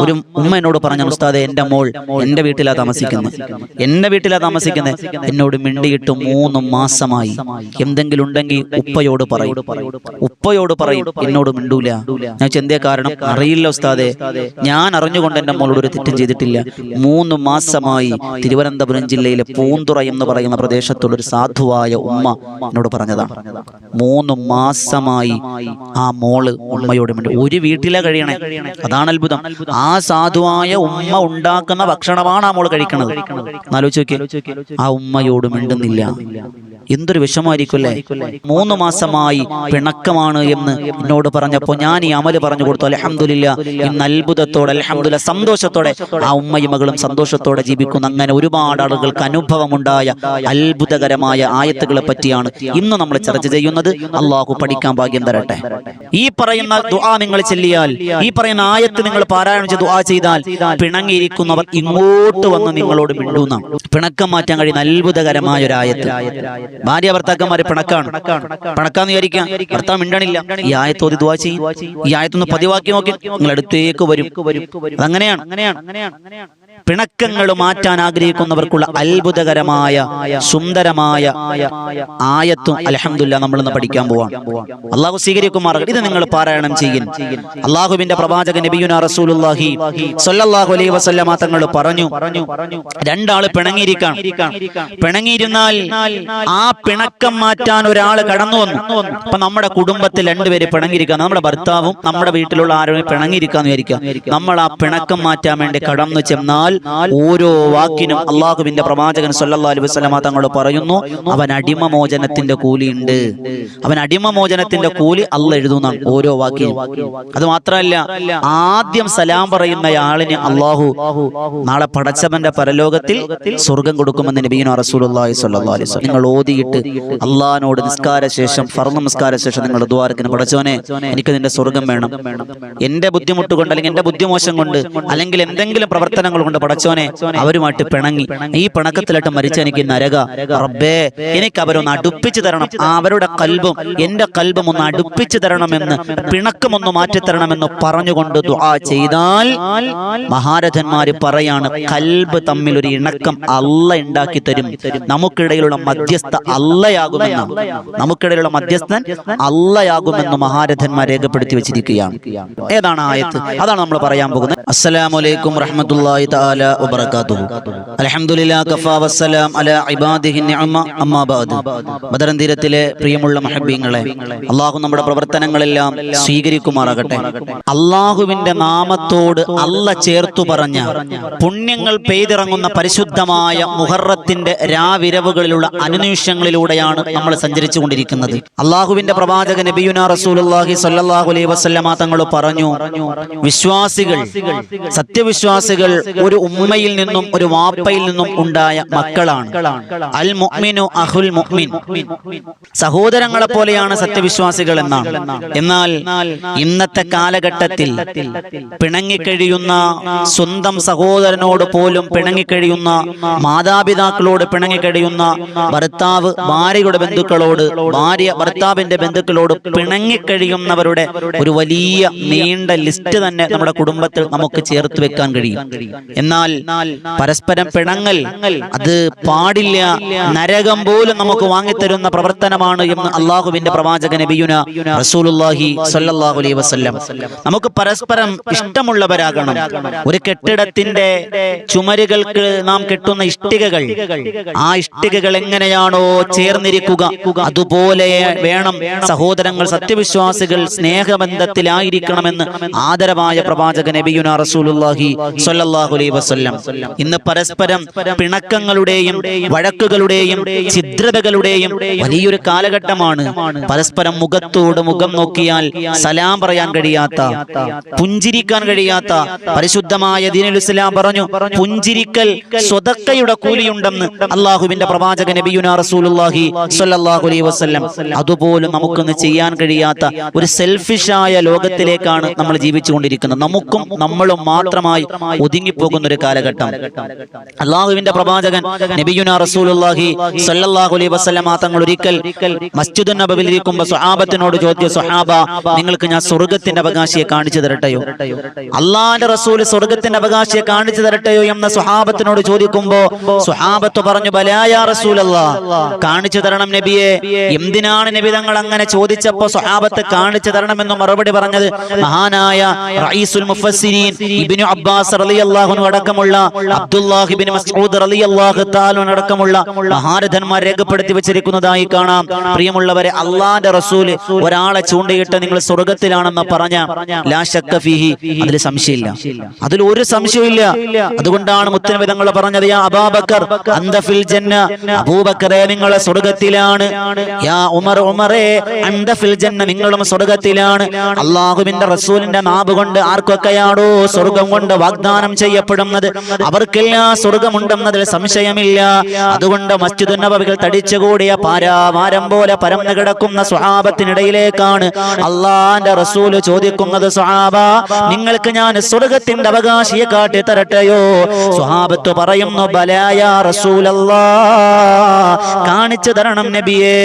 ഒരു ഉമ്മ എന്നോട് പറഞ്ഞു ഉസ്താദെ എന്റെ മോൾ എന്റെ വീട്ടിലാ താമസിക്കുന്നത് എന്റെ വീട്ടിലാ താമസിക്കുന്നത് എന്നോട് മിണ്ടിയിട്ട് മൂന്ന് മാസമായി. എന്തെങ്കിലും ഉണ്ടെങ്കിൽ ഉപ്പയോട് പറയും. ഉപ്പയോട് പറയും. എന്നോട് മിണ്ടൂല. ഞാൻ ചെന്തേ കാരണം? അറിയില്ല ഉസ്താദെ. ഞാൻ അറിഞ്ഞുകൊണ്ട് എന്റെ മോളോട് ഒരു തെറ്റും ചെയ്തിട്ടില്ല. മൂന്ന് മാസമായി തിരുവനന്തപുരം ജില്ലയിലെ പൂന്തുറ എന്ന് പറയുന്ന പ്രദേശത്തുള്ള ഒരു സാധുവായ ഉമ്മ എന്നോട് പറഞ്ഞതാണ് മൂന്ന് മാസമായി ആ മോൾ ഉമ്മയോട് മിണ്ടി ഒരു വീട്ടിലാ കഴിയണേ. അതാണ് അത്ഭുതം. ആ സാധുവായ ഉമ്മ ഉണ്ടാക്കുന്ന ഭക്ഷണമാണ് നമ്മൾ കഴിക്കുന്നത് ആലോചിച്ച് ആ ഉമ്മയോട് മിണ്ടുന്നില്ല. എന്തൊരു വിഷമായിരിക്കുമല്ലേ മൂന്ന് മാസമായി പിണക്കമാണ് എന്ന് എന്നോട് പറഞ്ഞപ്പോ ഞാൻ ഈ അമൽ പറഞ്ഞു കൊടുത്തു അലഹമില്ല ഇന്ന് അത്ഭുതത്തോടെ അലഹമില്ല സന്തോഷത്തോടെ ആ ഉമ്മയും മകളും സന്തോഷത്തോടെ ജീവിക്കുന്നു. അങ്ങനെ ഒരുപാട് ആളുകൾക്ക് അനുഭവമുണ്ടായ അത്ഭുതകരമായ ആയത്തുകളെ പറ്റിയാണ് ഇന്ന് നമ്മൾ ചർച്ച ചെയ്യുന്നത്. അള്ളാഹു പഠിക്കാൻ ഭാഗ്യം തരട്ടെ. ഈ പറയുന്ന ദുആ നിങ്ങൾ ചെല്ലിയാൽ ഈ പറയുന്ന ആയത്ത് നിങ്ങൾ പാരായണം ചെയ്ത് ദുആ ചെയ്താൽ പിണങ്ങിയിരിക്കുന്നവർ ഇങ്ങോട്ട് വന്ന് നിങ്ങളോട് മിണ്ടുന്നാണ്. പിണക്കം മാറ്റാൻ കഴിയുന്ന അത്ഭുതകരമായ ഒരു ആയത്ത്. ഭാര്യ ഭർത്താക്കന്മാര് പിണക്കാണ്. പിണക്കാന്ന് വിചാരിക്കാം ഭർത്താവ് മിണ്ടണില്ല ഈ ആയത്തോതി ദുആ ചെയ്യും. ഈ ആയത്തൊന്ന് പതിവാക്കി നോക്കി. നിങ്ങൾ അടുത്തേക്ക് വരും. അതങ്ങനെയാണ്. പിണക്കങ്ങൾ മാറ്റാൻ ആഗ്രഹിക്കുന്നവർക്കുള്ള അത്ഭുതകരമായ സുന്ദരമായ ആയത്തും അലഹമില്ല നമ്മൾ ഇന്ന് പഠിക്കാൻ പോവാം അള്ളാഹു സ്വീകരിക്കുമാർ ഇത് നിങ്ങൾ പാരായണം ചെയ്യും. അള്ളാഹുവിന്റെ പ്രവാചകൻ നബിയുന അലൈഹി വസല്ലമ തങ്ങൾ പറഞ്ഞു രണ്ടാൾ പിണങ്ങിയിരിക്കാം പിണങ്ങിയിരുന്നാൽ ആ പിണക്കം മാറ്റാൻ ഒരാൾ കടന്നു വന്നു. അപ്പൊ നമ്മുടെ കുടുംബത്തിൽ രണ്ടുപേര് പിണങ്ങിയിരിക്കാം നമ്മുടെ ഭർത്താവും നമ്മുടെ വീട്ടിലുള്ള ആരും പിണങ്ങിയിരിക്കാന്ന് വിചാരിക്കാം നമ്മൾ ആ പിണക്കം മാറ്റാൻ വേണ്ടി കടന്നു ചെന്നാൽ ഓരോ വാക്കിനും അള്ളാഹുവിന്റെ പ്രവാചകൻ സല്ലല്ലാഹു അലൈഹി വസല്ലമ തങ്ങൾ പറയുന്നു അവൻ അടിമമോചനത്തിന്റെ കൂലിയുണ്ട് അവൻ അടിമമോചനത്തിന്റെ കൂലി അല്ല എഴുതുന്നതാണ് ഓരോ വാക്കിനും അത് മാത്രമല്ല ആദ്യം സലാം പറയുന്ന ആളിന് അള്ളാഹു നാളെ പടച്ചവന്റെ പരലോകത്തിൽ സ്വർഗം കൊടുക്കുമെന്ന് നബീന അലൈഹി വസല്ലം. നിങ്ങൾ ഓതിയിട്ട് അള്ളാഹിനോട് നിസ്കാര ശേഷം ഫർണ നിസ്കാര ശേഷം നിങ്ങൾ ദ്വാരക്കിന് പടച്ചവനെ എനിക്ക് നിന്റെ സ്വർഗം വേണം. എന്റെ ബുദ്ധിമുട്ട് കൊണ്ട് അല്ലെങ്കിൽ എന്റെ ബുദ്ധിമോശം കൊണ്ട് അല്ലെങ്കിൽ എന്തെങ്കിലും പ്രവർത്തനങ്ങൾ കൊണ്ട് പടച്ചോനെ അവരുമായിട്ട് പിണങ്ങി. ഈ പിണക്കത്തിലിട്ട് മരിച്ച എനിക്ക് നരക. റബ്ബേ എനിക്ക് അവരൊന്ന് അടുപ്പിച്ചു തരണം. അവരുടെ കൽബും എന്റെ കൽബും ഒന്ന് അടുപ്പിച്ചു തരണമെന്ന് പിണക്കമൊന്ന് മാറ്റിത്തരണമെന്ന് പറഞ്ഞുകൊണ്ട് ദുആ ചെയ്താൽ മഹാരഥന്മാര് പറയാണ് കൽബ് തമ്മിൽ ഒരു ഇണക്കം അല്ല ഉണ്ടാക്കി തരും. നമുക്കിടയിലുള്ള മധ്യസ്ഥ അല്ലയാകുമെന്ന്. നമുക്കിടയിലുള്ള മധ്യസ്ഥൻ അല്ലയാകുമെന്ന് മഹാരഥന്മാർ രേഖപ്പെടുത്തി വെച്ചിരിക്കുകയാണ്. ഏതാണ് ആയത്ത്? അതാണ് നമ്മൾ പറയാൻ പോകുന്നത്. അസ്സലാമു അലൈക്കും വബറകാതുഹു. അൽഹംദുലില്ലാ കഫാ വസ്സലാം അലാ ഇബാദിഹി നിഅമ അമ്മാ ബഅദ്. ബദറൻ തീരത്തിലെ പ്രിയമുള്ള മഹബ്ബീങ്ങളെ അള്ളാഹു നമ്മുടെ പ്രവർത്തനങ്ങളെല്ലാം സ്വീകരിക്കുമാറാകട്ടെ. അള്ളാഹുവിന്റെ നാമത്തോട് അല്ല ചേർത്തു പറഞ്ഞ പുണ്യങ്ങൾ പെയ്തിറങ്ങുന്ന പരിശുദ്ധമായ മുഹറത്തിന്റെ രാവിരവുകളിലുള്ള അനുനിമിഷങ്ങളിലൂടെയാണ് നമ്മൾ സഞ്ചരിച്ചു കൊണ്ടിരിക്കുന്നത് അള്ളാഹുവിന്റെ പ്രവാചക നബിയുന റസൂലുള്ളാഹി സ്വല്ലല്ലാഹു അലൈഹി വസല്ലമ തങ്ങൾ പറഞ്ഞു വിശ്വാസികൾ സത്യവിശ്വാസികൾ ഉമ്മയിൽ നിന്നും ഒരു വാപ്പയിൽ നിന്നും ഉണ്ടായ മക്കളാണ്. അൽ മുഅ്മിനു അഹുൽ മുഅ്മിൻ. സഹോദരങ്ങളെ പോലെയാണ് സത്യവിശ്വാസികൾ എന്നാണ്. എന്നാൽ ഇന്നത്തെ കാലഘട്ടത്തിൽ പിണങ്ങിക്കഴിയുന്ന സ്വന്തം സഹോദരനോട് പോലും പിണങ്ങിക്കഴിയുന്ന മാതാപിതാക്കളോട് പിണങ്ങിക്കഴിയുന്ന ഭർത്താവ് ഭാര്യയുടെ ബന്ധുക്കളോട് ഭാര്യ ഭർത്താവിന്റെ ബന്ധുക്കളോട് പിണങ്ങിക്കഴിയുന്നവരുടെ ഒരു വലിയ നീണ്ട ലിസ്റ്റ് തന്നെ നമ്മുടെ കുടുംബത്തിൽ നമുക്ക് ചേർത്ത് വെക്കാൻ കഴിയും. എന്നാൽ പരസ്പരം പിണങ്ങൽ അത് പാടില്ല. നരകം പോലും നമുക്ക് വാങ്ങിത്തരുന്ന പ്രവർത്തനമാണ് എന്ന് അള്ളാഹുവിന്റെ പ്രവാചക നബിയുന സ്വല്ലല്ലാഹു അലൈഹി വസല്ലം. നമുക്ക് പരസ്പരം ഇഷ്ടമുള്ളവരാകണം. ഒരു കെട്ടിടത്തിന്റെ ചുമരുകൾക്ക് നാം കെട്ടുന്ന ഇഷ്ടികകൾ ആ ഇഷ്ടികകൾ എങ്ങനെയാണോ ചേർന്നിരിക്കുക. അതുപോലെ വേണം സഹോദരങ്ങൾ സത്യവിശ്വാസികൾ സ്നേഹബന്ധത്തിലായിരിക്കണമെന്ന് ആദരവായ പ്രവാചക നബിയുന റസൂലുള്ളാഹി സ്വല്ലല്ലാഹു അലൈഹി വസല്ലം ഇന്ന് പരസ്പരം പിണക്കങ്ങളുടെയും വഴക്കുകളുടെയും ഛിദ്രതകളുടെയും വലിയൊരു കാലഘട്ടമാണ്. പരസ്പരം മുഖത്തോട് മുഖം നോക്കിയാൽ സലാം പറയാൻ കഴിയാത്ത പുഞ്ചിരിക്കാൻ കഴിയാത്ത പരിശുദ്ധമായ ദീനുൽ ഇസ്ലാം പറഞ്ഞു പുഞ്ചിരിക്കൽ സ്വതക്കയുടെ കൂലിയുണ്ടെന്ന് അള്ളാഹുവിന്റെ പ്രവാചക നബിയുന റസൂലുള്ളാഹി സ്വല്ലല്ലാഹു അലൈഹി വസല്ലം. അതുപോലും നമുക്കൊന്ന് ചെയ്യാൻ കഴിയാത്ത ഒരു സെൽഫിഷായ ലോകത്തിലേക്കാണ് നമ്മൾ ജീവിച്ചുകൊണ്ടിരിക്കുന്നത്. നമുക്കും നമ്മളും മാത്രമായി ഒതുങ്ങിപ്പോകുന്ന പോകുന്ന ഒരു കാലഘട്ടം. അള്ളാഹുവിന്റെ പ്രവാചകൻ റസൂലുള്ളാഹി അലൈഹി വസല്ലമ തങ്ങൾ ഒരിക്കൽ മസ്ജിദുൻ നബവിൽ ഇരിക്കുമ്പോൾ സ്വഹാബത്തിനോട് ചോദിച്ചു സ്വഹാബ നിങ്ങൾക്ക് ഞാൻ സ്വർഗത്തിന്റെ അവകാശിയെ കാണിച്ചു തരട്ടെയോ? അള്ളാന്റെ റസൂൽ സ്വർഗത്തിന്റെ അവകാശിയെ കാണിച്ചു തരട്ടെയോ എന്ന സ്വഹാബത്തിനോട് ചോദിക്കുമ്പോ സ്വഹാബത്ത് പറഞ്ഞു ബലായ റസൂലല്ല കാണിച്ചു തരണം നബിയെ. എന്തിനാണ് നബി തങ്ങൾ അങ്ങനെ ചോദിച്ചപ്പോ സ്വഹാബത്ത് കാണിച്ചു തരണമെന്ന് മറുപടി പറഞ്ഞത്? മഹാനായ റഈസുൽ മുഫസ്സിരീൻ ഇബ്നു അബ്ബാസ് റളിയല്ലാഹു അൻഹു അടക്കമുള്ള അബ്ദുല്ലാഹിബിൻ മസ്ഊദ് റളിയല്ലാഹു തആല അടക്കമുള്ള മഹാരഥന്മാർ രേഖപ്പെടുത്തി വെച്ചിരിക്കുന്നതായി കാണാം. പ്രിയമുള്ളവരെ അള്ളാന്റെ റസൂൽ ഒരാളെ ചൂണ്ടിയിട്ട് നിങ്ങൾ സ്വർഗത്തിലാണെന്ന് പറഞ്ഞ ലാ ശക്ക ഫീഹി അതിൽ സംശയമില്ല. അതിൽ ഒരു സംശയമില്ല അതുകൊണ്ടാണ് മുത്തനവിധങ്ങൾ പറഞ്ഞത് യാ അബാബക്കർ അന്ത ഫിൽ ജന്ന അബൂബക്കറെ നിങ്ങളെ സ്വർഗത്തിലാണ് യാ ഉമർ ഉമറേ അന്ത ഫിൽ ജന്ന നിങ്ങളും സ്വർഗത്തിലാണ് അള്ളാഹുവിന്റെ റസൂലിന്റെ നാബ് കൊണ്ട് ആർക്കൊക്കെയാണോ സ്വർഗം കൊണ്ട് വാഗ്ദാനം ചെയ്യപ്പെടുന്നത് അവർക്കെല്ലാം സ്വർഗമുണ്ടെന്നതിൽ സംശയമില്ല. അതുകൊണ്ട് മസ്ജിദ് നബവികൾ തടിച്ചുകൂടിയ പാരാവാരം പോലെ പരന്നു കിടക്കുന്ന സ്വഹാബത്തിനിടയിലേക്കാണ് അള്ളാന്റെ റസൂൽ ചോദിക്കുന്നത് സ്വഹാബ നിങ്ങൾക്ക് ഞാൻ സ്വർഗത്തിന്റെ അവകാശിയെ കാട്ടി തരട്ടെയോ സ്വഹാബത്ത് പറയുന്നു ബലായ റസൂലല്ലാ കാണിച്ചു തരണം നബിയേ.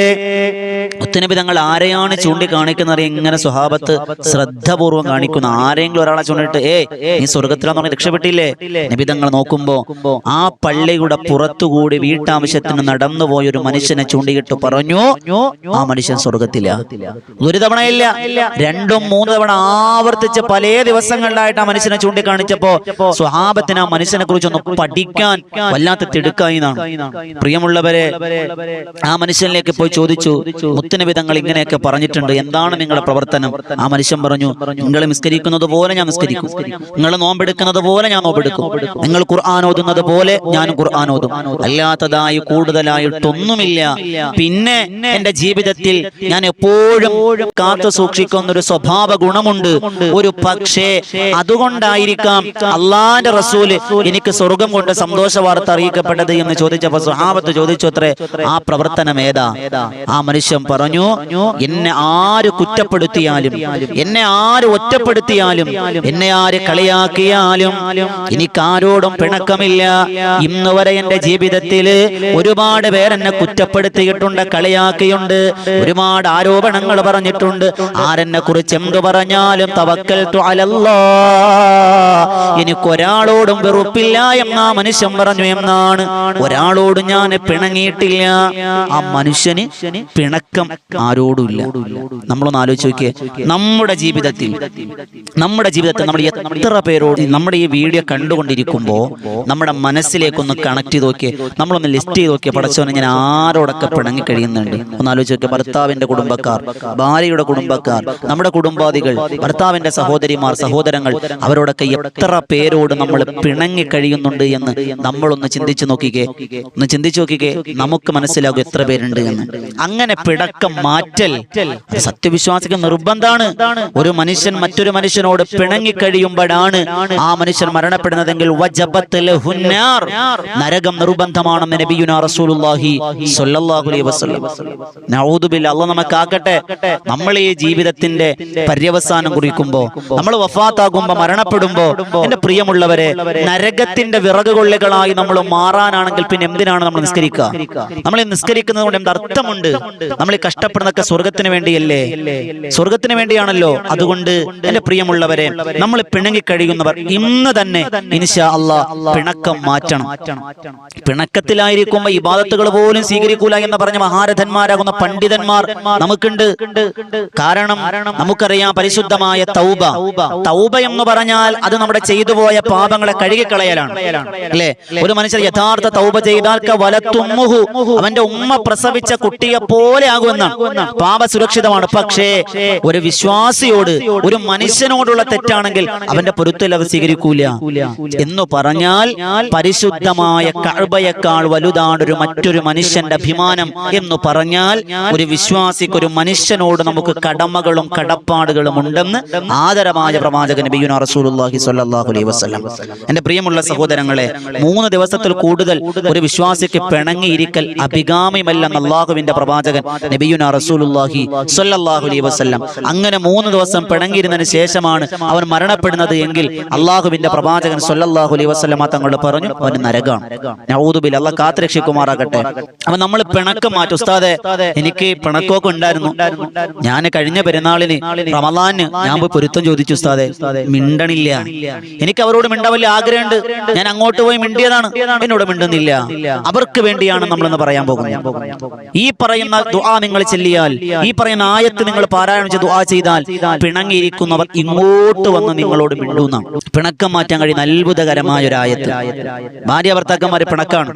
മുത്തനബി തങ്ങൾ ആരെയാണ് ചൂണ്ടിക്കാണിക്കുന്നത്? എങ്ങനെ സ്വഹാബത്ത് ശ്രദ്ധപൂർവം കാണിക്കുന്നു. ആരെങ്കിലും ഒരാളെ ചൂണ്ടിട്ട് ഏ നീ സ്വർഗത്തിലാന്ന് പറഞ്ഞ് രക്ഷപ്പെട്ടില്ലേ? നബി തങ്ങൾ നോക്കുമ്പോ ആ പള്ളിയുടെ പുറത്തുകൂടി വീട്ടാവശ്യത്തിന് നടന്നുപോയ ഒരു മനുഷ്യനെ ചൂണ്ടിയിട്ട് പറഞ്ഞു ആ മനുഷ്യൻ സ്വർഗത്തില ഒരു തവണയില്ല രണ്ടും മൂന്ന് തവണ ആവർത്തിച്ച് പല ദിവസങ്ങളിലായിട്ട് ആ മനുഷ്യനെ ചൂണ്ടിക്കാണിച്ചപ്പോ സ്വഹാബത്തിന് ആ മനുഷ്യനെ കുറിച്ച് ഒന്ന് പഠിക്കാൻ വല്ലാത്ത തിടുക്കായിന്നാണ് പ്രിയമുള്ളവരെ ആ മനുഷ്യനിലേക്ക് പോയി ചോദിച്ചു മുത്തനബി തങ്ങൾ ഇങ്ങനെയൊക്കെ പറഞ്ഞിട്ടുണ്ട് എന്താണ് നിങ്ങളുടെ പ്രവർത്തനം? ആ മനുഷ്യൻ പറഞ്ഞു നിങ്ങൾ നിസ്കരിക്കുന്നത് പോലെ ഞാൻ നിസ്കരിക്കും. നിങ്ങൾ നോമ്പെടുക്കുന്നത് പോലെ ഞാൻ നോമ്പെടുക്കും. നിങ്ങൾ ഖുർആൻ ഓതുന്നത് പോലെ ഞാൻ ഖുർആൻ ഓതും. അല്ലാത്തതായി കൂടുതലായിട്ടൊന്നുമില്ല. പിന്നെ എന്റെ ജീവിതത്തിൽ ഞാൻ എപ്പോഴും കാത്തു സൂക്ഷിക്കുന്ന ഒരു സ്വഭാവ ഗുണമുണ്ട്. ഒരു പക്ഷേ അതുകൊണ്ടായിരിക്കാം അള്ളാന്റെ റസൂൽ എനിക്ക് സ്വർഗം കൊണ്ട് സന്തോഷ വാർത്ത അറിയിക്കപ്പെട്ടത് എന്ന് ചോദിച്ചപ്പോ സുഹാബത്ത് ചോദിച്ചു അത്രേ ആ പ്രവർത്തനം ഏതാ? ആ മനുഷ്യൻ പറഞ്ഞു എന്നെ ആര് കുറ്റപ്പെടുത്തിയാലും എന്നെ ആര് ഒറ്റപ്പെടുത്തിയാലും എന്നെ ആര് കളിയാക്കിയാലും എനിക്കാരോടും പിണക്കമില്ല. ഇന്ന് വരെ എന്റെ ജീവിതത്തിൽ ഒരുപാട് പേരെന്നെ കുറ്റപ്പെടുത്തിയിട്ടുണ്ട് കളിയാക്കിയുണ്ട് ഒരുപാട് ആരോപണങ്ങൾ പറഞ്ഞിട്ടുണ്ട്. ആരെന്നെ കുറിച്ച് എന്തു പറഞ്ഞാലും തവക്കൽ എനിക്കൊരാളോടും വെറുപ്പില്ല എന്നാ മനുഷ്യൻ പറഞ്ഞു എന്നാണ്. ഒരാളോടും ഞാൻ പിണങ്ങിയിട്ടില്ല. ആ മനുഷ്യന് പിണക്കം ആരോടുമില്ല. നമ്മളൊന്ന് ആലോചിച്ച് നോക്കിയേ. നമ്മുടെ ജീവിതത്തിൽ നമ്മുടെ ജീവിതത്തിൽ നമ്മൾ എത്ര പേരോട് നമ്മുടെ ഈ വീഡിയോ കണ്ടുകൊണ്ടിരിക്കുമ്പോൾ നമ്മുടെ മനസ്സിലേക്കൊന്ന് കണക്ട് ചെയ്ത് നോക്കിയേ നമ്മളൊന്ന് ലിസ്റ്റ് ചെയ്ത് നോക്കിയ പടച്ചവനെ ഞാൻ ആരോടൊക്കെ പിണങ്ങി കഴിയുന്നുണ്ട്. ഒന്ന് ആലോചിച്ച് നോക്കിയേ ഭർത്താവിന്റെ കുടുംബക്കാർ ഭാര്യയുടെ കുടുംബക്കാർ നമ്മുടെ കുടുംബാദികൾ ഭർത്താവിന്റെ സഹോദരിമാർ സഹോദരങ്ങൾ അവരോടൊക്കെ എത്ര പേരോട് നമ്മൾ പിണങ്ങി കഴിയുന്നുണ്ട് എന്ന് നമ്മളൊന്ന് ചിന്തിച്ചു നോക്കിക്കേ ഒന്ന് ചിന്തിച്ചു നോക്കിക്കേ നമുക്ക് മനസ്സിലാകും എത്ര പേരുണ്ട് എന്ന്. അങ്ങനെ പിടക്കം മാറ്റൽ സത്യവിശ്വാസിക്ക് നിർബന്ധമാണ് ഒരു മനുഷ്യൻ മറ്റൊരു മനുഷ്യനോട് പിണങ്ങി കഴിയുമ്പോഴാണ് ആ മനുഷ്യൻ മരണപ്പെടുന്നതെങ്കിൽ ലഹുന്നാർ. നരകം നിർബന്ധമാണെന്ന് നബിയുന റസൂലുള്ളാഹി സ്വല്ലല്ലാഹു അലൈഹി വസല്ലം. അല്ലാഹ് നമുക്കാക്കട്ടെ നമ്മൾ ഈ ജീവിതത്തിന്റെ പര്യവസാനം കുറിക്കുമ്പോ നമ്മൾ വഫാത്താകുമ്പോ മരണപ്പെടുമ്പോ എന്റെ പ്രിയമുള്ളവരെ നരകത്തിന്റെ വിറക് കൊള്ളികളായി നമ്മൾ മാറാനാണെങ്കിൽ പിന്നെ എന്തിനാണ് നമ്മൾ നിസ്കരിക്കുക? നമ്മൾ നിസ്കരിക്കുന്നത് കൊണ്ട് എന്ത് അർത്ഥമുണ്ട്? നമ്മൾ ഈ കഷ്ടപ്പെടുന്നതൊക്കെ സ്വർഗത്തിന് വേണ്ടിയല്ലേ? സ്വർഗത്തിന് വേണ്ടിയാണല്ലോ. അതുകൊണ്ട് എന്റെ പ്രിയമുള്ളവരെ നമ്മൾ പിണങ്ങി കഴിയുന്നവർ ഇന്ന് തന്നെ ഇൻഷാ അള്ളാ പിണക്കം മാറ്റണം. പിണക്കത്തിലായിരിക്കുമ്പോ ഇബാദത്തുകൾ പോലും സ്വീകരിക്കൂല എന്ന് പറഞ്ഞ മഹാരഥന്മാരാകുന്ന പണ്ഡിതന്മാർ നമുക്കുണ്ട്. കാരണം നമുക്കറിയാം പരിശുദ്ധമായ തൗബ. തൗബ എന്ന് പറഞ്ഞാൽ അത് നമ്മുടെ ചെയ്തു പോയ പാപങ്ങളെ കഴുകിക്കളയലാണ്. അല്ലേ? ഒരു മനുഷ്യർ യഥാർത്ഥ തൗബ ചെയ്താൽ വലത്തുമ്മുഹു. അവന്റെ ഉമ്മ പ്രസവിച്ച കുട്ടിയെ പോലെ ആകുമെന്നാണ്. പാപ സുരക്ഷിതമാണ് പക്ഷേ ഒരു വിശ്വാസിയോട് ഒരു മനുഷ്യനോടുള്ള തെറ്റാണെങ്കിൽ അവന്റെ പൊരുത്തൽ അവർ സ്വീകരിക്കൂല. എന്ന് പറഞ്ഞാൽ പരിശുദ്ധമായ കഅബയേക്കാൾ വലുതാണ് ഒരു മറ്റൊരു മനുഷ്യന്റെ അഭിമാനം എന്ന് പറഞ്ഞാൽ ഒരു വിശ്വാസിക്ക് ഒരു മനുഷ്യനോട് നമുക്ക് കടമകളും കടപ്പാടുകളും ഉണ്ടെന്ന് ആദരമായ പ്രവാചകൻ നബിയുന റസൂലുള്ളാഹി സ്വല്ലല്ലാഹു അലൈഹി വസല്ലം. എന്റെ പ്രിയമുള്ള സഹോദരങ്ങളെ മൂന്ന് ദിവസത്തിൽ കൂടുതൽ ഒരു വിശ്വാസിക്ക് പിണങ്ങിയിരിക്കൽ അഭികാമ്യമല്ലെന്ന് അള്ളാഹുവിന്റെ പ്രവാചകൻ നബിയുന റസൂലുള്ളാഹി സ്വല്ലല്ലാഹു അലൈഹി വസല്ലം. അങ്ങനെ മൂന്ന് ദിവസം പിണങ്ങിയിരുന്നതിന് ശേഷമാണ് അവൻ മരണപ്പെടുന്നത് എങ്കിൽ അള്ളാഹുവിന്റെ പ്രവാചകൻ സല്ലല്ലാഹു അലൈഹി വസല്ലമ തങ്ങൾ പറഞ്ഞു അവന് നരകാണ്. നഊദുബിൽ അല്ല കാത്തുരക്ഷിക്കുമാറാകട്ടെ. അപ്പൊ നമ്മൾ പിണക്കം മാറ്റി ഉസ്താദെ എനിക്ക് പിണക്കമൊക്കെ ഉണ്ടായിരുന്നു. ഞാൻ കഴിഞ്ഞ പെരുന്നാളിന് റമലാന് ഞാൻ പോയി പൊരുത്തം ചോദിച്ചു ഉസ്താദെ മിണ്ടണില്ല. എനിക്ക് അവരോട് മിണ്ടാൻ വലിയ ആഗ്രഹമുണ്ട്. ഞാൻ അങ്ങോട്ട് പോയി മിണ്ടിയതാണ്. എന്നോട് മിണ്ടുന്നില്ല. അവർക്ക് വേണ്ടിയാണ് നമ്മളെന്ന് പറയാൻ പോകുന്നത്. ഈ പറയുന്ന ദുആ നിങ്ങൾ ചെല്ലിയാൽ ഈ പറയുന്ന ആയത്ത് നിങ്ങൾ പാരായണം ചെയ്ത് ദുആ ചെയ്താൽ പിണങ്ങിയിരിക്കുന്നവർ ഇങ്ങോട്ട് വന്ന് നിങ്ങളോട് മിണ്ടുന്ന പിണക്കം മാറ്റാൻ കഴിയുന്ന അത്ഭുതകരമായ ഒരു ആയത്ത് ഭാര്യ ഭർത്താക്കന്മാര് പിണക്കാണ്.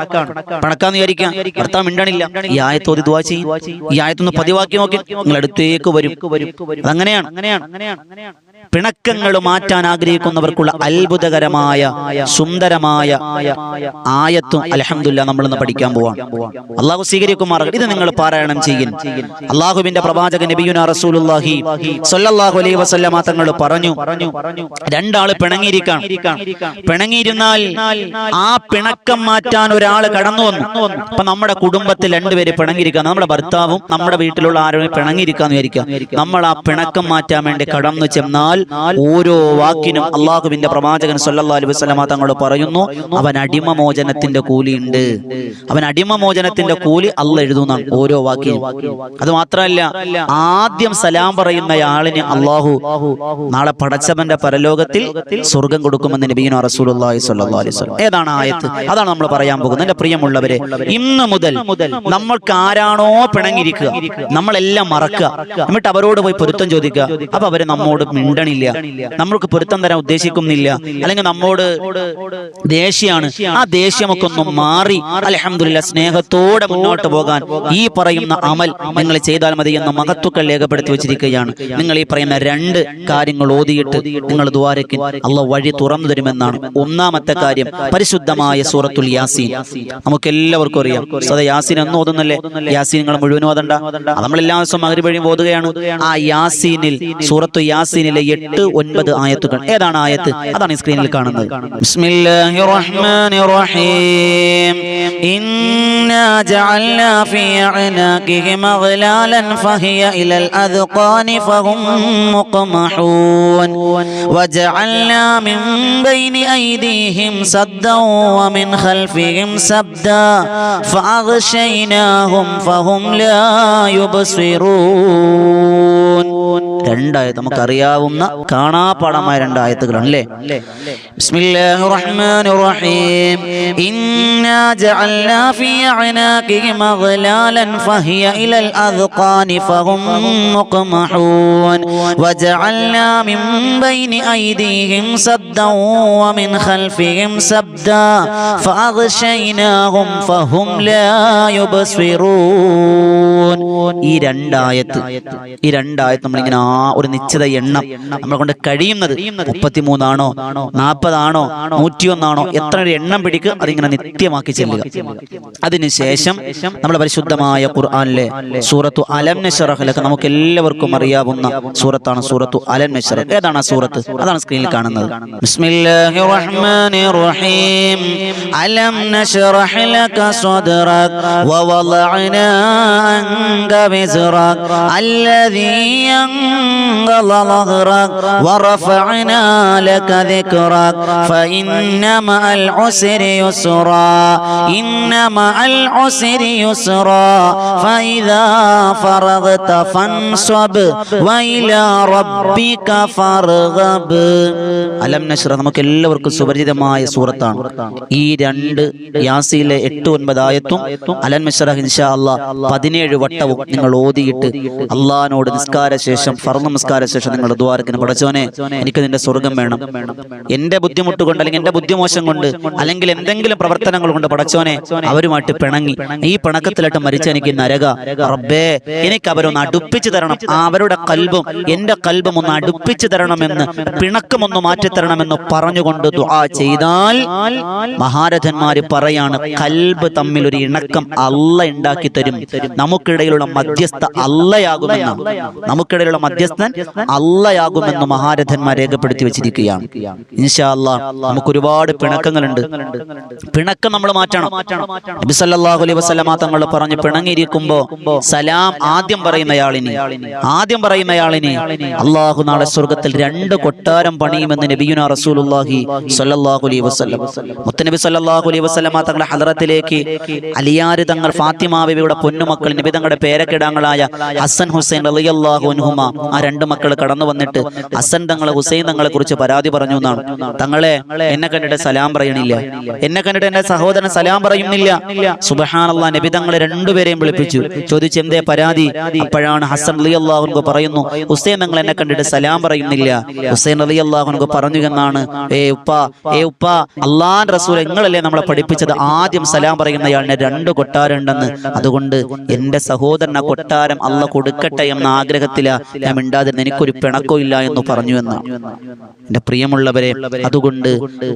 പിണക്കാന്ന് വിചാരിക്കാം ഭർത്താവ് മിണ്ടണില്ല. ഈ ആയത്തോതി ദുആ ചെയ്യും. ഈ ആയത്തൊന്ന് പതിവാക്കി നോക്കി. നിങ്ങൾ അടുത്തേക്ക് വരും. അതങ്ങനെയാണ്. പിണക്കങ്ങൾ മാറ്റാൻ ആഗ്രഹിക്കുന്നവർക്കുള്ള അത്ഭുതകരമായ സുന്ദരമായ ആയത്തും അലഹമില്ല നമ്മളിന്ന് പഠിക്കാൻ പോവാം അള്ളാഹു സ്വീകരിക്കുമാർ ഇത് നിങ്ങൾ പാരായണം ചെയ്യും. അള്ളാഹുവിന്റെ പ്രവാചകൻ നബിയുന റസൂലുള്ളാഹി സ്വല്ലല്ലാഹു അലൈഹി വസല്ലമ തങ്ങൾ പറഞ്ഞു രണ്ടാൾ പിണങ്ങിയിരിക്കാൻ പിണങ്ങിയിരുന്നാൽ ആ പിണക്കം മാറ്റാൻ ഒരാൾ കടന്നു വന്നു. അപ്പൊ നമ്മുടെ കുടുംബത്തിൽ രണ്ടുപേര് പിണങ്ങിയിരിക്കാം നമ്മുടെ ഭർത്താവും നമ്മുടെ വീട്ടിലുള്ള ആരും പിണങ്ങിയിരിക്കാന്ന് വിചാരിക്കാം നമ്മൾ ആ പിണക്കം മാറ്റാൻ വേണ്ടി കടന്നു ചെന്നാൽ ഓരോ വാക്കിനും അള്ളാഹുവിന്റെ പ്രവാചകൻ സല്ലാ അലൈഹി വസല്ലമ തങ്ങൾ പറയുന്നു അവൻ അടിമ മോചനത്തിന്റെ കൂലിയുണ്ട് അവൻ അടിമ മോചനത്തിന്റെ കൂലി അല്ല എഴുതുന്നതാണ് ഓരോ വാക്കിനും അത് മാത്രമല്ല ആദ്യം സലാം പറയുന്ന ആളിന് അള്ളാഹു നാളെ പടച്ചവന്റെ പരലോകത്തിൽ സ്വർഗം കൊടുക്കുമെന്ന് നബീന അലൈഹി വസല്ലം. ഏതാണ് ആയത്ത്? അതാണ് നമ്മൾ പറയാൻ പോകുന്നത്. എന്റെ പ്രിയമുള്ളവരെ ഇന്ന് മുതൽ നമ്മൾക്ക് ആരാണോ പിണങ്ങിയിരിക്കുക. നമ്മളെല്ലാം മറക്കുക. എന്നിട്ട് അവരോട് പോയി പൊരുത്തം ചോദിക്കുക. അപ്പൊ അവർ നമ്മോട് മിണ്ടണില്ല നമ്മൾക്ക് പൊരുത്തം തരാൻ ഉദ്ദേശിക്കുന്നില്ല. അല്ലെങ്കിൽ നമ്മോട് ദേഷ്യമാണ്. ആ ദേഷ്യമൊക്കെ ഒന്ന് മാറി. അലഹമില്ല സ്നേഹത്തോടെ മുന്നോട്ട് പോകാൻ ഈ പറയുന്ന അമൽ നിങ്ങൾ ചെയ്താൽ മതി എന്ന മഹത്വക്കൾ രേഖപ്പെടുത്തി വെച്ചിരിക്കുകയാണ്. നിങ്ങൾ ഈ പറയുന്ന രണ്ട് കാര്യങ്ങൾ ഓതിയിട്ട് നിങ്ങൾ ദ്വാരയ്ക്ക് അല്ല വഴി തുറന്നു തരുമെന്നാണ് ഒന്നാമത്തെ കാര്യം പരിശുദ്ധമായ സൂറത്തുൽ യാസീൻ. നമുക്ക് എല്ലാവർക്കും അറിയാം. സദാ യാസീൻ എന്ന് ഓതുന്നല്ലേ? യാസീൻ നിങ്ങൾ മുഴുവൻ ഓതണ്ട. നമ്മൾ എല്ലാ ദിവസവും മകരി വഴിയും ഓതുകയാണ്. ആ യാസീനിൽ സൂറത്തു യാസീനിലെ എട്ട് ഒൻപത് ആയത്തുകൾ ഏതാണ് ആയത്ത് അതാണ് ഈ സ്ക്രീനിൽ കാണുന്നത് ബിസ്മില്ലാഹിർ റഹ്മാനിർ റഹീം ഇന്നാ ജഅൽനാ ഫീ അഅനാഖിഹിം അഗ്ലാലൻ ഫഹിയ ഇലൽ അദ്ഖാനി ഫഹും മുഖ്മഹൂൻ وجعلنا من بين أيديهم سدا ومن خلفهم سدا فأغشيناهم فهم لا يبصرون രണ്ടായത് നമുക്കറിയാവുന്ന കാണാപ്പാടമായ രണ്ടായത്തുകളാണ് അല്ലേ? ബിസ്മില്ലാഹിർ റഹ്മാനിർ റഹീം ഇന്നാ ജഅൽനാ ഫീ ഫഹിയ ഇലൽ ഫഹും വജഅൽനാ മിൻ ബൈനി ഐദീഹിം സദ്ദൻ വമിൻ ഫഹും ലാ ഈ രണ്ടായത്ത് ഈ രണ്ടായത്ത് നമ്മളിങ്ങനെ ആ ഒരു നിശ്ചിത എണ്ണം നമ്മളെ കൊണ്ട് കഴിയുന്നത് മുപ്പത്തിമൂന്നാണോ നാൽപ്പതാണോ നൂറ്റിയൊന്നാണോ എത്ര എണ്ണം പിടിക്കുക അതിങ്ങനെ നിത്യമാക്കി ചെല്ലുക. അതിനുശേഷം നമ്മുടെ പരിശുദ്ധമായ ഖുർആാനിലെ സൂറത്തു അലം നഷറഹലൊക്കെ നമുക്ക് എല്ലാവർക്കും അറിയാവുന്ന സൂറത്താണ് സൂറത്തു അലം നഷർ ഏതാണ് ആ സൂറത്ത്? അതാണ് സ്ക്രീനിൽ കാണുന്നത്. അലം നഷറഹലക സദറക വവളഅന അൻക عنك وزرك الذي ينقض ظهرك ورفعنا لك ذكرك فإن مع العسر يسرا إن مع العسر يسرا فإذا فرغت فانصب وإلى ربك فارغب അലം നഷ്റ നമുക്ക് എല്ലാവർക്കും സുപരിചിതമായ സൂറത്താണ് ഈ രണ്ട് യാസിയിലെ എട്ട് ഒൻപത് ആയത്തും അലൻ നഷ്റ ഇൻഷാ അല്ലാ പതിനേഴ് വട്ടവും നിങ്ങൾ ഓതിയിട്ട് അള്ളഹാനോട് നിസ്കാര ശേഷം ഫർണ നിസ്കാര ശേഷം നിങ്ങൾ ദ്വാരക്കിന് പടച്ചോനെ എനിക്ക് നിന്റെ സ്വർഗം വേണം. എന്റെ ബുദ്ധിമുട്ട് കൊണ്ട് അല്ലെങ്കിൽ എന്റെ ബുദ്ധിമോശം കൊണ്ട് അല്ലെങ്കിൽ എന്തെങ്കിലും പ്രവർത്തനങ്ങൾ കൊണ്ട് പടച്ചോനെ അവരുമായിട്ട് പിണങ്ങി. ഈ പിണക്കത്തിലായിട്ട് മരിച്ച എനിക്ക് നരക. റബ്ബേ എനിക്ക് അവരൊന്ന് അടുപ്പിച്ചു തരണം. ആ അവരുടെ കൽബും എന്റെ കൽബും ഒന്ന് അടുപ്പിച്ചു തരണമെന്ന് പിണക്കമൊന്ന് മാറ്റിത്തരണമെന്ന് പറഞ്ഞുകൊണ്ട് ദുആ ചെയ്താൽ മഹാരഥന്മാര് പറയാണ് കൽബ് തമ്മിൽ ഒരു ഇണക്കം അല്ല ഉണ്ടാക്കി തരും നമുക്കിടയിലുള്ള മധ്യസ്ഥ അല്ലയാകുമെന്ന് നമുക്കിടയിലുള്ള മധ്യസ്ഥൻ അല്ലയാകുമെന്ന് മഹാരഥന്മാർ രേഖപ്പെടുത്തി വെച്ചിരിക്കുകയാണ്. ഇൻഷാല്ല നമുക്ക് ഒരുപാട് പിണക്കങ്ങളുണ്ട്. പിണക്കം നമ്മൾ മാറ്റണം. നബി സല്ലല്ലാഹു അലൈഹി വസല്ലമ തങ്ങൾ പറഞ്ഞു പിണങ്ങിയിരിക്കുമ്പോ സലാം ആദ്യം പറയുന്നയാളിന്. ആദ്യം പറയുന്നയാളിന് അള്ളാഹു നാളെ സ്വർഗത്തിൽ രണ്ട് കൊട്ടാരം പണിയുമെന്ന് നബിയുന റസൂലുള്ളാഹി സല്ലല്ലാഹു അലൈഹി വസല്ലം. മുത്തനബി സല്ലല്ലാഹു അലൈഹി വസല്ലമ തങ്ങളുടെ ഹദറത്തിലേക്ക് അലിയാർ തങ്ങൾ ഫാത്തിമ ബിബിയുടെ പൊന്നുമക്കൾ നബി തങ്ങളുടെ പേരക്കിടാങ്ങളായ ഹസൻ ഹുസൈൻ അൻഹുമ. ആ രണ്ട് മക്കൾ കടന്നു വന്നിട്ട് ഹസൻ തങ്ങളെ ഹുസൈൻ തങ്ങളെ കുറിച്ച് പരാതി പറഞ്ഞു എന്നാണ്. തങ്ങളെ എന്നെ കണ്ടിട്ട് സലാം പറയണില്ല. എന്നെ കണ്ടിട്ട് എന്റെ സഹോദരൻ സലാം പറയുന്നില്ല. സുബഹാനല്ലാ നബി തങ്ങളെ രണ്ടുപേരെയും വിളിപ്പിച്ചു. ചോദിച്ചു എന്തേ പരാതി? അപ്പോഴാണ് ഹസൻ അലി അള്ളാഹുനു പറയുന്നു ഹുസൈൻ തങ്ങൾ എന്നെ കണ്ടിട്ട് സലാം പറയുന്നില്ല. ഹുസൈൻ അലി അള്ളാഹുനു പറഞ്ഞു എന്നാണ്. ഏ ഉപ്പ ഏ ഉപ്പ അള്ളാൻ റസൂൽ നിങ്ങളല്ലേ നമ്മളെ പഠിപ്പിച്ചത്? ആദ്യം സലാം പറയുന്നയാളിനെ രണ്ട് കൊട്ടാരുണ്ടെന്ന് അതുകൊണ്ട് എന്റെ സഹോദരൻ ആ കൊട്ടാരം അല്ല കൊടുക്കട്ടെ എന്ന ആഗ്രഹത്തിലാ ഞാൻ മിണ്ടാതിരുന്ന. എനിക്കൊരു പിണക്കോ ഇല്ല എന്ന് പറഞ്ഞു എന്നാണ് എന്റെ പ്രിയമുള്ളവരെ അതുകൊണ്ട്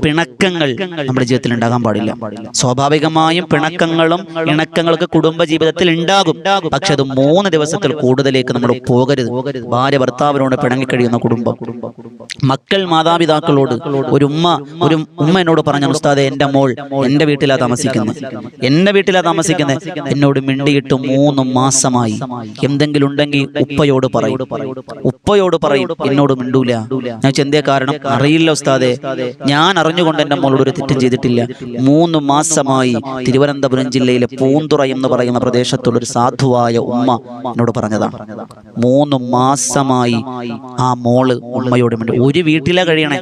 പിണക്കങ്ങൾ നമ്മുടെ ജീവിതത്തിൽ ഉണ്ടാകാൻ പാടില്ല. സ്വാഭാവികമായും പിണക്കങ്ങളും ഇണക്കങ്ങളൊക്കെ കുടുംബ ജീവിതത്തിൽ ഉണ്ടാകും. പക്ഷെ അത് മൂന്ന് ദിവസത്തിൽ കൂടുതലേക്ക് നമ്മൾ പോകരുത്. ഭാര്യ ഭർത്താവിനോട് പിണങ്ങിക്കഴിയുന്ന കുടുംബം. മക്കൾ മാതാപിതാക്കളോട് ഒരു ഉമ്മ ഒരു ഉമ്മ എന്നോട് പറഞ്ഞു ഉസ്താദെ എന്റെ മോൾ എന്റെ വീട്ടിലാ താമസിക്കുന്നത് എന്റെ വീട്ടിലാ താമസിക്കുന്നത് എന്നോട് മിണ്ടിയിട്ട് മൂന്ന് മാസമായി എന്തെങ്കിലും ഉണ്ടെങ്കിൽ ഉപ്പയോട് പറയും. ഉപ്പയോട് പറയും. എന്നോട് മിണ്ടൂല. ഞാൻ ചെന്തേ കാരണം? അറിയില്ല ഉസ്താദെ. ഞാൻ അറിഞ്ഞുകൊണ്ട് എന്റെ മോളോട് ഒരു തെറ്റും ചെയ്തിട്ടില്ല. മൂന്ന് മാസമായി തിരുവനന്തപുരം ജില്ലയിലെ പൂന്തുറ എന്ന് പറയുന്ന പ്രദേശത്തുള്ള ഒരു സാധുവായ ഉമ്മ എന്നോട് പറഞ്ഞതാണ് മൂന്ന് മാസമായി ആ മോൾ ഉമ്മയോട് മിണ്ടി ഒരു വീട്ടിലെ കഴിയണേ.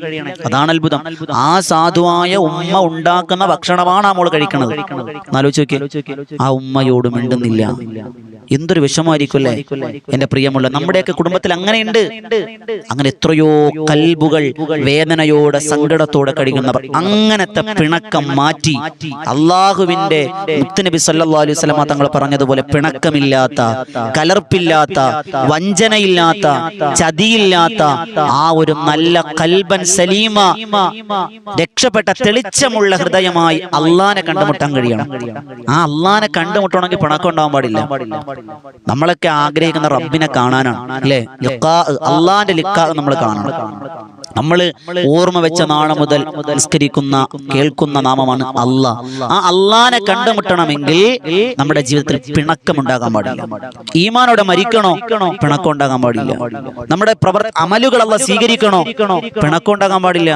അതാണ് അത്ഭുതം. ആ സാധുവായ ഉമ്മ ഉണ്ടാക്കുന്ന ഭക്ഷണമാണ് ആ മോൾ കഴിക്കണത്. എന്നാലോചിച്ച് നോക്കിയേ. ആ ഉമ്മയോട് മിണ്ടുന്നില്ല. എന്തൊരു വിഷമായിരിക്കും അല്ലേ എന്റെ പ്രിയമുള്ള നമ്മുടെയൊക്കെ കുടുംബത്തിൽ അങ്ങനെയുണ്ട്. അങ്ങനെ എത്രയോ കൽബുകൾ വേദനയോടെ സങ്കടത്തോടെ കഴിയുന്നവർ അങ്ങനത്തെ പിണക്കം മാറ്റി അള്ളാഹുവിന്റെ മുത്തുനബി സല്ലല്ലാഹു അലൈഹി തങ്ങൾ പറഞ്ഞതുപോലെ പിണക്കമില്ലാത്ത കലർപ്പില്ലാത്ത വഞ്ചനയില്ലാത്ത ചതിയില്ലാത്ത ആ ഒരു നല്ല കൽബൻ സലീമ രക്ഷപ്പെട്ട തെളിച്ചമുള്ള ഹൃദയമായി അള്ളാനെ കണ്ടുമുട്ടാൻ കഴിയണം. ആ അള്ളാനെ കണ്ടുമുട്ടണമെങ്കിൽ പിണക്കം ഉണ്ടാവാൻ പാടില്ല. നമ്മളൊക്കെ ആഗ്രഹിക്കുന്ന റബ്ബിനെ കാണാനാണ് അല്ലെ? അള്ളാന്റെ ലിക്കാ നമ്മൾ കാണണം. നമ്മൾ ഓർമ്മ വെച്ച നാളെ മുതൽ നിസ്കരിക്കുന്ന കേൾക്കുന്ന നാമമാണ് അല്ല ആ അള്ളാനെ കണ്ടുമുട്ടണമെങ്കിൽ നമ്മുടെ ജീവിതത്തിൽ പിണക്കം ഉണ്ടാകാൻ പാടില്ല. ഈമാനോടെ മരിക്കണോ? പിണക്കം ഉണ്ടാകാൻ പാടില്ല. നമ്മുടെ പ്രവർ അമലുകൾ അല്ല സ്വീകരിക്കണോ? പിണക്കം ഉണ്ടാകാൻ പാടില്ല.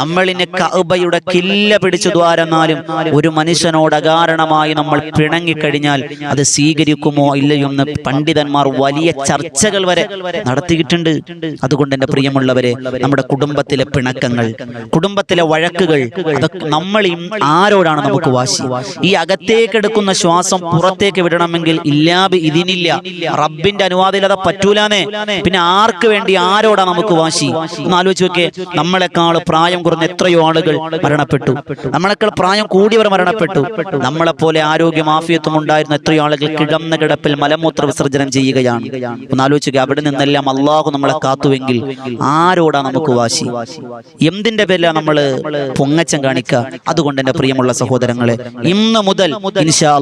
നമ്മളിനെ കഅബയുടെ കില്ല പിടിച്ചു ദ്വാരന്നാലും ഒരു മനുഷ്യനോട് അകാരണമായി നമ്മൾ പിണങ്ങിക്കഴിഞ്ഞാൽ അത് സ്വീകരിക്കുമോ ഇല്ലയോ എന്ന് പണ്ഡിതന്മാർ വലിയ ചർച്ചകൾ വരെ നടത്തിയിട്ടുണ്ട്. അതുകൊണ്ട് എന്റെ പ്രിയമുള്ളവരെ നമ്മുടെ കുടുംബത്തിലെ പിണക്കങ്ങൾ കുടുംബത്തിലെ വഴക്കുകൾ അതൊക്കെ നമ്മൾ ആരോടാണ് നമുക്ക് വാശി? ഈ അകത്തേക്ക് എടുക്കുന്ന ശ്വാസം പുറത്തേക്ക് വിടണമെങ്കിൽ ഇല്ലാബ് ഇതിനില്ല. റബ്ബിന്റെ അനുവാദമില്ലാതെ പറ്റൂലാന്നേ. പിന്നെ ആർക്ക് വേണ്ടി ആരോടാ നമുക്ക് വാശി? ഒന്ന് ആലോചിച്ച് നോക്കേ നമ്മളെക്കാൾ പ്രായം കുറഞ്ഞ എത്രയോ ആളുകൾ മരണപ്പെട്ടു. നമ്മളെക്കാൾ പ്രായം കൂടിയവർ മരണപ്പെട്ടു. നമ്മളെപ്പോലെ ആരോഗ്യം ആഫിയത്വം ഉണ്ടായിരുന്ന എത്രയോ ആളുകൾ കിടന്ന കിടപ്പിൽ മലമൂത്ര വിസർജനം ചെയ്യുകയാണ്. ഒന്ന് ആലോചിക്കുക അവിടെ നിന്നെല്ലാം അള്ളാഹു നമ്മളെ കാത്തുവെങ്കിൽ ആരോടാ നമുക്ക് വാശി എന്തിന്റെ പേരില നമ്മൾ പൊങ്ങച്ചം കാണിക്കുക അതുകൊണ്ട് എന്റെ പ്രിയമുള്ള സഹോദരങ്ങളെ ഇന്ന് മുതൽ ഇൻഷാ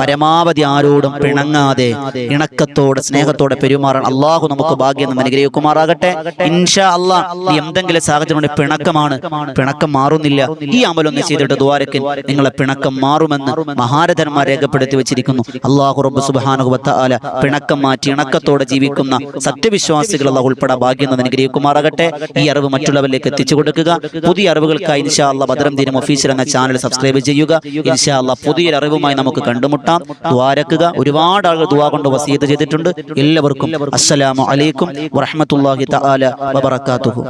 പരമാവധി ആരോടും പിണങ്ങാതെ ഇണക്കത്തോടെ സ്നേഹത്തോടെ പെരുമാറാൻ അള്ളാഹു നമുക്ക് ഭാഗ്യം നമ്മൾ അനുഗ്രഹിക്കുമാറാകട്ടെ. ഇൻഷാ അല്ലാ എന്തെങ്കിലും സാഹചര്യം പിണക്കമാണ്. പിണക്കം മാറുന്നില്ല. ഈ അമലൊന്ന് ചെയ്തിട്ട് ദ്വാരക്കൻ നിങ്ങളെ പിണക്കം മാറുമെന്ന് മഹാരഥന്മാർ രേഖപ്പെടുത്തി വെച്ചിരിക്കുന്നു. അള്ളാഹു റബ്ബ് സുബാനുഭവത്ത ആല പിണക്കം മാറ്റി ഇണക്കത്തോടെ ജീവിക്കുന്ന സത്യവിശ്വാസികൾ ഉൾപ്പെടെ ഭാഗ്യം അനുഗ്രഹിക്കുമാറാകട്ടെ. ഈ അറിവ് മറ്റുള്ളവരിലേക്ക് എത്തിച്ചു കൊടുക്കുക. പുതിയ അറിവുകൾക്കായി ഇൻഷാ ഭദ്രം ദിനം ഒഫീഷ്യൽ എന്ന ചാനൽ സബ്സ്ക്രൈബ് ചെയ്യുക. ഇൻഷാ അല്ലാ പുതിയൊരു അറിവുമായി നമുക്ക് കണ്ടുമുട്ടാം. ദ്വാരക്കുക ഒരുപാട് ആളുകൾ ദുവാ കൊണ്ട് വസീത് ചെയ്തിട്ടുണ്ട്. എല്ലാവർക്കും അസ്സലാമു അലൈക്കും വറഹ്മത്തുള്ളാഹി തആല വബറകാതുഹു.